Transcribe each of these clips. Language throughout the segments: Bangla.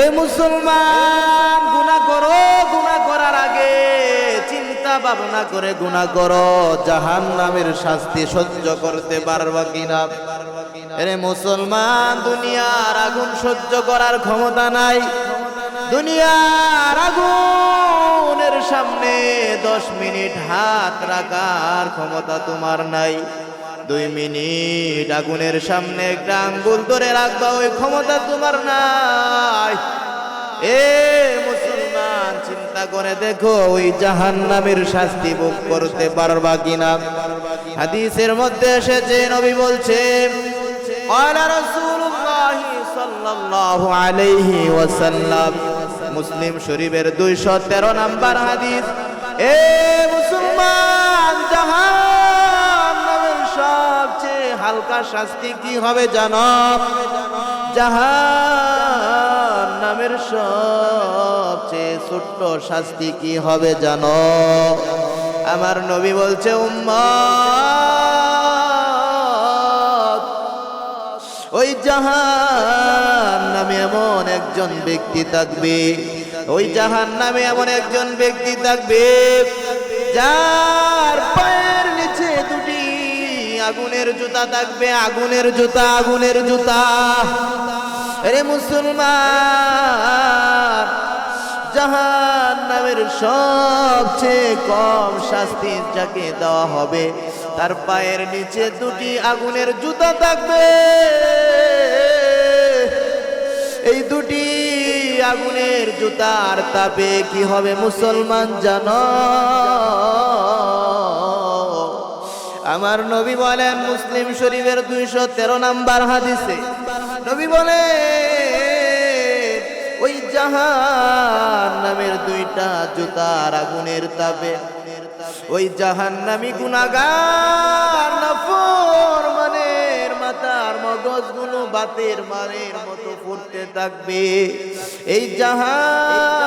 এ মুসলমান, গুনাহ করো, গুনাহ করার আগে চিন্তা ভাবনা করে গুনাহ করো। জাহান নামের শাস্তি সহ্য করতে পারবা কিনা? এরে মুসলমান, দুনিয়ার আগুন সহ্য করার ক্ষমতা নাই। দুনিয়ার আগুনের সামনে দশ মিনিট হাত রাখার ক্ষমতা তোমার নাই। দুই মিনিট আগুনের সামনে একটা আঙ্গুল ধরে রাখবা, ওই ক্ষমতা তোমার নাই। এ মুসলমান, চিন্তা করে দেখো, ওই জাহান নামের শাস্তি ভোগ করতে পারবা কিনা? হাদিসের মধ্যে এসেছে, নবী বলছে মুসলিম শরীফের দুইশো তেরো নাম্বার হাদিস, এ মুসলমান, জাহান সবচেয়ে হালকা শাস্তি কি হবে জানো? জাহান নামের সবচেয়ে ছোট্ট শাস্তি কি হবে জানো? আমার নবী বলছে, উম্মত, ওই জাহান নামে এমন একজন ব্যক্তি থাকবে, ওই জাহান নামে এমন একজন ব্যক্তি থাকবে, যার আগুনের জুতা থাকবে, আগুনের জুতা আগুনের জুতা। রে মুসলমান জাহান নামের সবচেয়ে কম শাস্তি যাকে দেওয়া হবে, তার পায়ের নিচে দুটি আগুনের জুতা থাকবে। এই দুটি আগুনের জুতার তাপে কি হবে মুসলমান জানো? আমার নবী বলেন, মুসলিম শরীফের দুইশো তেরো নাম্বার হাদিসে নবী বলে ওই জাহান নামের দুইটা জুতার আগুনের তাপে, ওই জাহান নামি গুনাগার নফর মানের মাথার মগজগুলো বাতের মারের মতো ফুটতে থাকবে। এই জাহান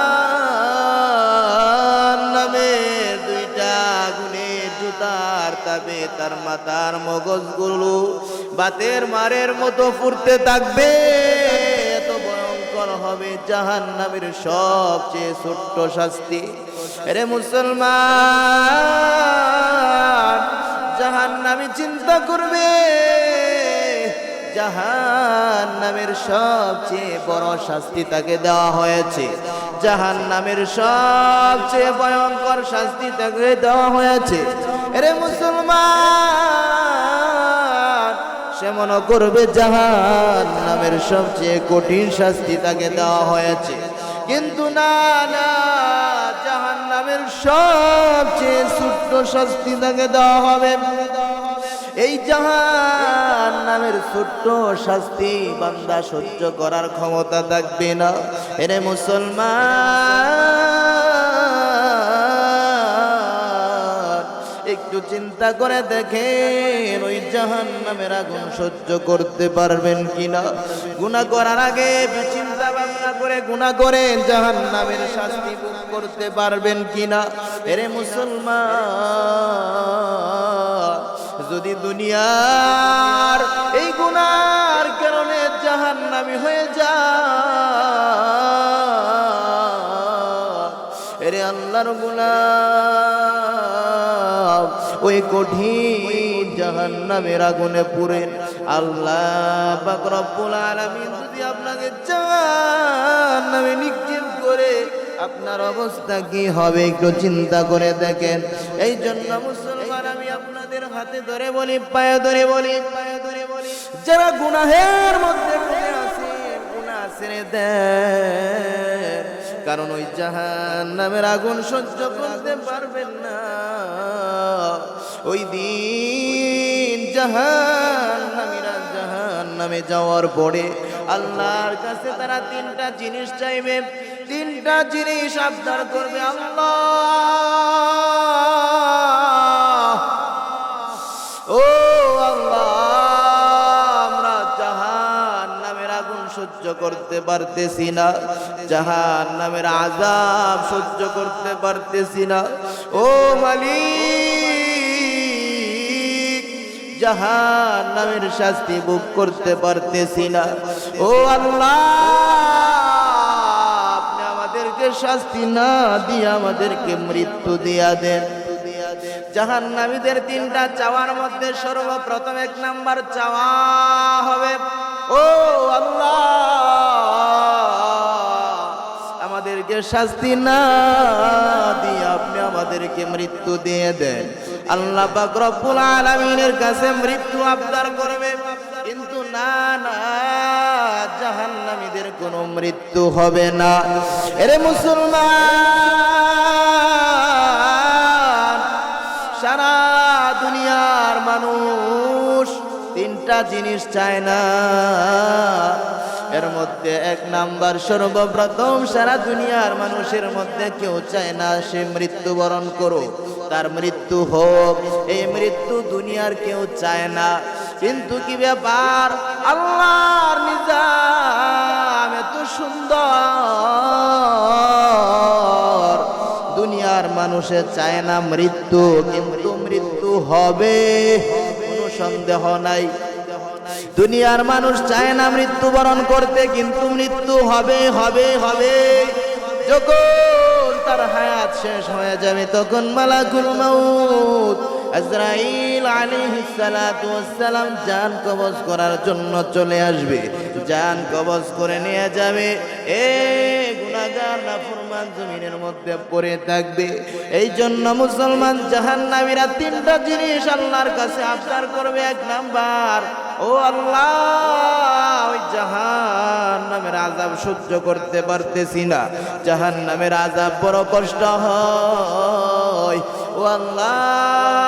তাবে তার মাথার মগজগুলো বাতের মারের মতো ফুটতে থাকবে। এত ভয়ঙ্কর হবে জাহান নামের সবচেয়ে ছোট্ট শাস্তি। রে মুসলমান জাহান নামে চিন্তা করবে। জাহান নামের সবচেয়ে বড় শাস্তি তাকে দেওয়া হয়েছে। জাহান নামের সবচেয়ে ভয়ঙ্কর শাস্তি তাকে দেওয়া হয়েছে। রে মুসলমান, সে মনে করবে জাহান নামের সবচেয়ে কঠিন শাস্তি তাকে দেওয়া হয়েছে। কিন্তু না না জাহান নামের সবচেয়ে ছোট্ট শাস্তি তাকে দেওয়া হবে। এই জাহান নামের ছোট্ট শাস্তি বান্দা সহ্য করার ক্ষমতা থাকবে না। এরে মুসলমান, একটু চিন্তা করে দেখেন ওই জাহান নামের আগুন সহ্য করতে পারবেন কিনা? গুণা করার আগে চিন্তা ভাবনা করে গুণা করে জাহান নামের শাস্তি ভোগ করতে পারবেন কিনা? এরে মুসলমান যদি দুনিয়ার এই গুনার কারণে জাহান নামি হয়ে যা এরে আল্লাহর গুলাম, ওই কঠিন জাহান নামের আগুনে পুরে আল্লাহ পাক রব্বুল আলামিন যদি আপনাকে জাহান নামে নিক্ষেপ করে, আপনার অবস্থা কি হবে একটু চিন্তা করে দেখেন। এই জন্য মুসলমান আপনাদের হাতে ধরে বলি, পায়ে ধরে বলি, পায়ে ধরে বলি। যারা গুনাহের মধ্যে পড়ে আছেন গুনাহ ছেড়ে দেন কারণ ওই জাহান নামের আগুন সহ্য করতে পারবেন না। ওই দিন জাহান নামীরা জাহান নামে যাওয়ার পরে আল্লাহর কাছে তারা তিনটা জিনিস চাইবে। তিনটা জিনিস আবদার করবে, আল্লাহ! করতে পারতেছি না। জাহান নামের আজাব সহ্য করতে পারতেছি না। ও মালিক জাহান নামের শাস্তি ভোগ করতে পারতেছি না। ও আল্লাহ আমাদেরকে শাস্তি না দিয়ে আমাদেরকে মৃত্যু দিয়া দেন। জাহান্নামীদের তিনটা চাওয়ার মধ্যে সর্বপ্রথম এক নাম্বার চাওয়া হবে। ও আল্লাহ, আমাদেরকে শাস্তি না দিয়ে আপনি আমাদেরকে মৃত্যু দিয়ে দেন। আল্লাহ পাক আলামিনের কাছে মৃত্যু আবদার করবে। কিন্তু না না, জাহান্নামীদের কোনো মৃত্যু হবে না। এরে মুসলমান, সারা দুনিয়ার মানুষ তিনটা জিনিস চায় না। এর মধ্যে এক নাম্বার, সর্বপ্রথম সারা দুনিয়ার মানুষের মধ্যে কেউ চায় না সে মৃত্যুবরণ করো তার মৃত্যু হোক, এই মৃত্যু দুনিয়ার কেউ চায় না। কিন্তু কি ব্যাপার? আল্লাহর নিজাম এত সুন্দর। দুনিয়ার মানুষে চায় না মৃত্যু, কিন্তু মৃত্যু হবে, কোনো সন্দেহ নাই। দুনিয়ার মানুষ চায় না মৃত্যুবরণ করতে, কিন্তু মৃত্যু হবে হবে হবে। যখন তার হায়াত শেষ হয়ে যাবে, তখন মালাকুল মাউত আজরাইল ওয়াসসালাম জান কবজ করার জন্য চলে আসবে। জান কবজ করে নিয়ে যাবে। এ গুনাহগার নাফরমান জমিনের মধ্যে পড়ে থাকবে। এই জন্য মুসলমান জাহান্নামীরা তিনটা জিনিস আল্লাহর কাছে আবদার করবে। এক নাম্বার ও আল্লাহ, ওই জাহান নামের আজাব সহ্য করতে পারতেছি না। জাহান নামের আজাব বড় কষ্ট হয়। ও আল্লাহ,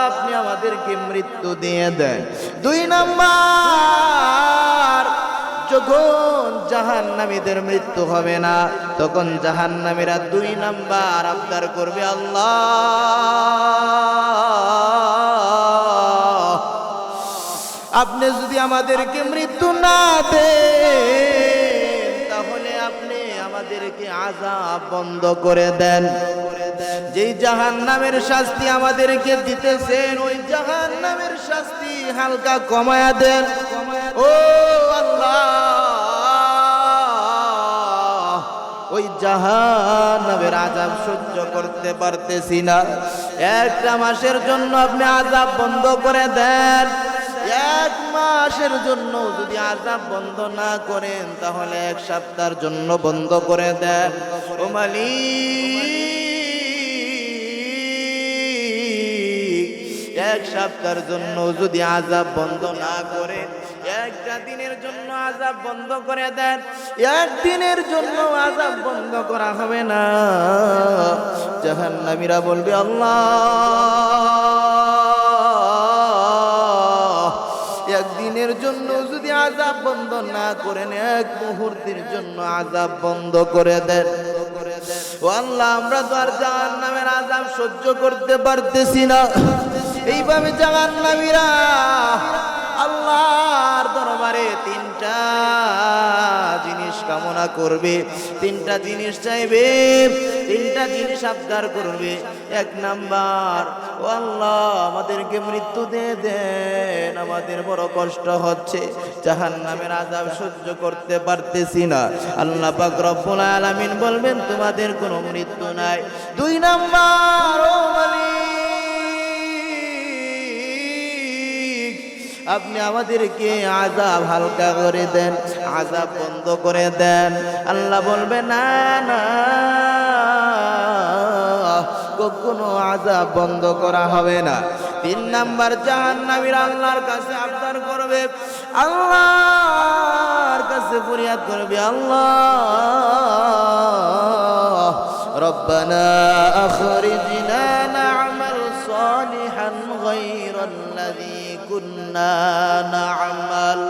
আপনি আমাদেরকে মৃত্যু দিয়ে দেন। দুই নাম্বার, যখন জাহান নামীদের মৃত্যু হবে না, তখন জাহান নামীরা দুই নাম্বার আবদার করবে আল্লাহ। আপনি যদি আমাদেরকে মৃত্যু না দেন, তাহলে আপনি আমাদেরকে আজাব বন্ধ করে দেন। যেই জাহান নামের শাস্তি আমাদেরকে দিতেছেন, ওই জাহান নামের শাস্তি হালকা কমায়া দেন। ও আল্লাহ, ওই জাহান নামের আজাব সহ্য করতে পারতেছি না। একটা মাসের জন্য আপনি আজাব বন্ধ করে দেন। এক মাসের জন্য যদি আজাব বন্ধ না করেন, তাহলে এক সপ্তাহের জন্য বন্ধ করে দেন। ও মালিক, এক সপ্তাহের জন্য যদি আজাব বন্ধ না করে, একটা দিনের জন্য আজাব বন্ধ করে দেন। একদিনের জন্য আজাব বন্ধ করা হবে না। জাহান্নামীরা বলবে, আল্লাহ! একদিনের জন্য যদি আজাব বন্ধ না করেন, এক মুহূর্তের জন্য আজাব বন্ধ করে দেন। ও আল্লাহ, আমরা তো আর জাহান নামের আজাব সহ্য করতে পারতেছি না। এইভাবে জাহান নামীরা আল্লাহর দরবারে তিনটা জিনিস কামনা করবে। তিনটা জিনিস চাইবে, তিনটা জিনিস আবদার করবে। এক নাম্বার, ও আল্লাহ, আমাদেরকে মৃত্যু দিয়ে দেন। আমাদের বড় কষ্ট হচ্ছে। জাহান নামের আজাব সহ্য করতে পারতেছি না। আল্লাহ পাক আলামিন বলবেন, তোমাদের কোনো মৃত্যু নাই। দুই নাম্বার, ও মালিক আপনি আমাদেরকে আজাব হালকা করে দেন আজাব বন্ধ করে দেন। আল্লাহ বলবে, না না, কখনো আজাব বন্ধ করা হবে না। তিন নাম্বার, জাহান্নামীর আল্লাহর কাছে আবদার করবে, আল্লাহর কাছে ফরিয়াদ করবে, আল্লাহ, রব্বানা আখরিজিন কুন্না নামাল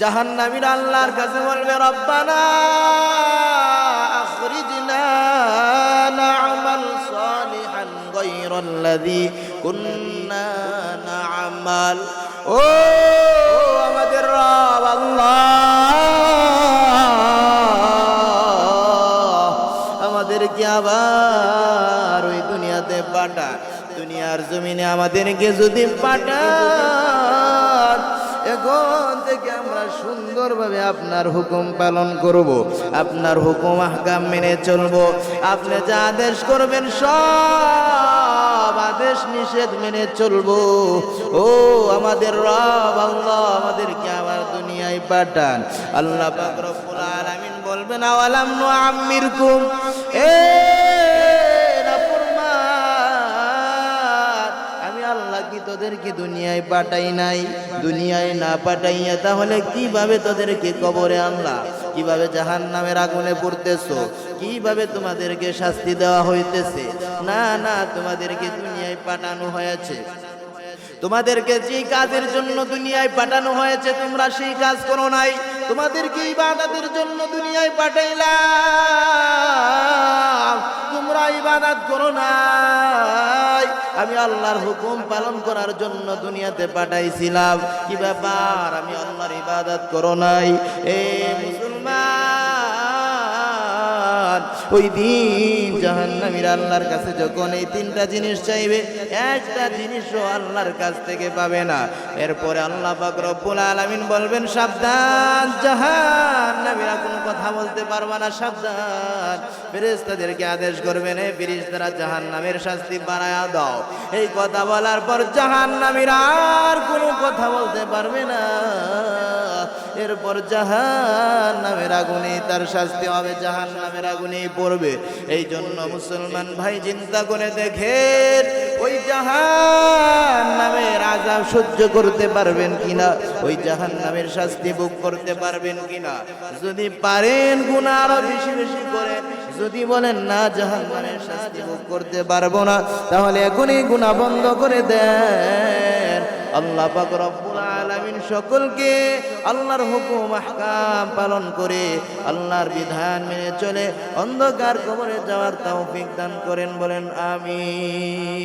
জাহান্নামীর আল্লাহর কাছে বলবে, রব্বানা আখরিজনা ও আমাদের রব আল্লাহ, আমাদেরকে আবার ওই দুনিয়াতে পাঠায় দুনিয়ার জমিনে আমাদেরকে যদি পাঠান, এখন থেকে আমরা সুন্দরভাবে আপনার হুকুম পালন করব, আপনার হুকুম আহকাম মেনে চলব। আপনি যা আদেশ করবেন, সব আদেশ নিষেধ মেনে চলবো। ও আমাদের রব, আল্লাহ আমাদেরকে আবার দুনিয়ায় পাঠান। আল্লাহ পাক রব্বুল আলামিন বলবেন, আওয়ালাম নুআম্মিরকুম? এ তোদেরকে দুনিয়ায় পাঠাই নাই, দুনিয়ায় না পাঠাইয়া তাহলে কীভাবে তোদেরকে কবরে আনলা? কীভাবে জাহান নামের আগুনে পড়তেছো? কীভাবে তোমাদেরকে শাস্তি দেওয়া হইতেছে? না না, তোমাদেরকে দুনিয়ায় পাঠানো হয়েছে। তোমাদেরকে যে কাজের জন্য দুনিয়ায় পাঠানো হয়েছে, তোমরা সেই কাজ করো নাই। তোমাদেরকে ইবাদতের জন্য দুনিয়ায় পাঠাইলাম। তোমরা ইবাদত করো নাই। আমি আল্লাহর হুকুম পালন করার জন্য দুনিয়াতে পাঠাইছিলাম। কি ব্যাপার? আমি আল্লাহর ইবাদত করো নাই। এ ওই দিন জাহান্নামীর আল্লাহর কাছে যখন এই তিনটা জিনিস চাইবে, একটা জিনিসও আল্লাহর কাছ থেকে পাবে না। এরপরে আল্লাহ পাক আলামিন বলবেন, সাবধান, জাহান্নামীরা কোনো কথা বলতে পারবে না, সাবধান। ফেরেশতাদেরকে আদেশ করবেন হে ফেরেশতারা জাহান্নামের শাস্তি বাড়ায়া দাও। এই কথা বলার পর জাহান্নামীরা আর কোনো কথা বলতে পারবে না। এরপর জাহান নামের আগুনে তার শাস্তি হবে জাহান নামের আগুনে পড়বে। এই জন্য মুসলমান ভাই চিন্তা করে দেখেন, ওই জাহান নামের আজাব সহ্য করতে পারবেন কিনা? ওই জাহান নামের শাস্তি ভোগ করতে পারবেন কিনা? যদি পারেন গুণা আরও বেশি বেশি করে। যদি বলেন, না জাহান নামের শাস্তি ভোগ করতে পারব না, তাহলে এখনই গুণা বন্ধ করে দেন। আল্লাহ পাক রব্বুল আলামিন সকলকে আল্লাহর হুকুম, আহকাম পালন করে আল্লাহর বিধান মেনে চলে অন্ধকার কবরে যাওয়ার তাও দান করেন, বলেন আমিন।